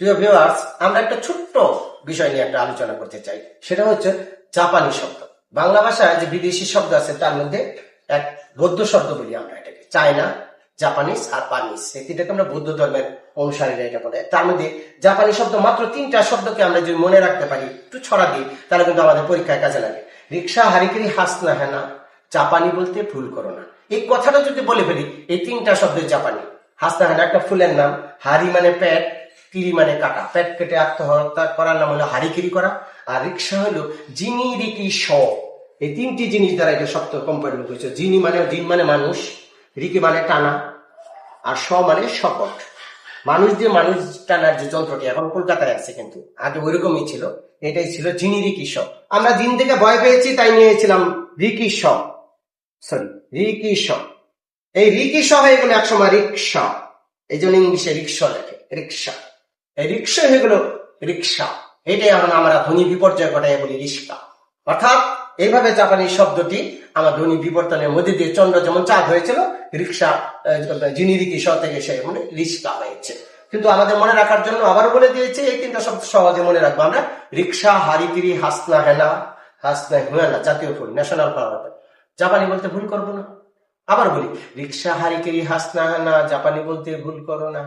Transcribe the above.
প্রিয় ভিউয়ার্স আমরা একটা ছোট্ট বিষয় নিয়ে একটা আলোচনা করতে চাই। সেটা হচ্ছে জাপানি শব্দ। বাংলা ভাষায় যে বিদেশি শব্দ আছে, তার মধ্যে এক বৌদ্ধ শব্দ বলি আমরা এটাকে। চায়না, জাপানিজ আর পানিস এই তিনটাকে আমরা বৌদ্ধ ধর্মের অনুসারীরা এটা বলে। তার মধ্যে জাপানি শব্দ মাত্র তিনটা শব্দকে আমরা যদি মনে রাখতে পারি, একটু ছড়া দিই, তাহলে কিন্তু আমাদের পরীক্ষায় কাজে লাগে। রিক্সা হারিকেরি হাস না হ্যাঁ না, জাপানি বলতে ভুল করো না। এই কথাটা যদি বলে ফেলি, এই তিনটা শব্দ জাপানি। হাসনা হ্যাঁ না, একটা ফুলের নাম। হারি মানে পেট কিরি মানে কাটা। পেট কেটে আত্মহত্যা করার নাম হলো হারিকিরি করা। আর রিক্সা হলো জিনি রিকি স এই তিনটি জিনিস দ্বারা এটা শব্দ কম্পারিজন করেছে জিনি মানে জিন মানে মানুষ, রিকি মানে টানা, আর স মানে শপথ। মানুষ দিয়ে মানুষ টানার যে যন্ত্রটি এখন কলকাতায় আছে কিন্তু, আগে ওইরকমই ছিল। এটাই ছিল জিনি রিকি স আমরা জিন থেকে ভয় পেয়েছি, তাই নিয়েছিলাম রিকি স সরি রিকি স এই রিকি স হয়ে গেল একসময় রিক্সা। এই জন্য ইংলিশে রিক্সা লেখে, রিক্সা। রিক্সা হয়ে রিক্সা এটাই এখন আমরা ধ্বনি বিপর্যয় ঘটাই বলি রিক্সা। অর্থাৎ এইভাবে জাপানি শব্দটি আমার ধ্বনি বিবর্তনের মধ্যে দিয়ে চন্দ্র যেমন চাঁদ হয়েছিল, রিক্সা যিনি রিকি স থেকে সে মানে রিক্সা হয়েছে। কিন্তু আমাদের মনে রাখার জন্য আবার বলে দিয়েছে, এই তিনটা শব্দ সহজে মনে রাখব আমরা। রিক্সা, হারিকিরি হাসনা হেনা হাসনা হুয়ানা জাতীয় ফুল ন্যাশনাল ফ্লাওয়ার জাপানি বলতে ভুল করব না। আবার বলি, রিক্সা, হারিকেরি হাসনা হেনা জাপানি বলতে ভুল করো না।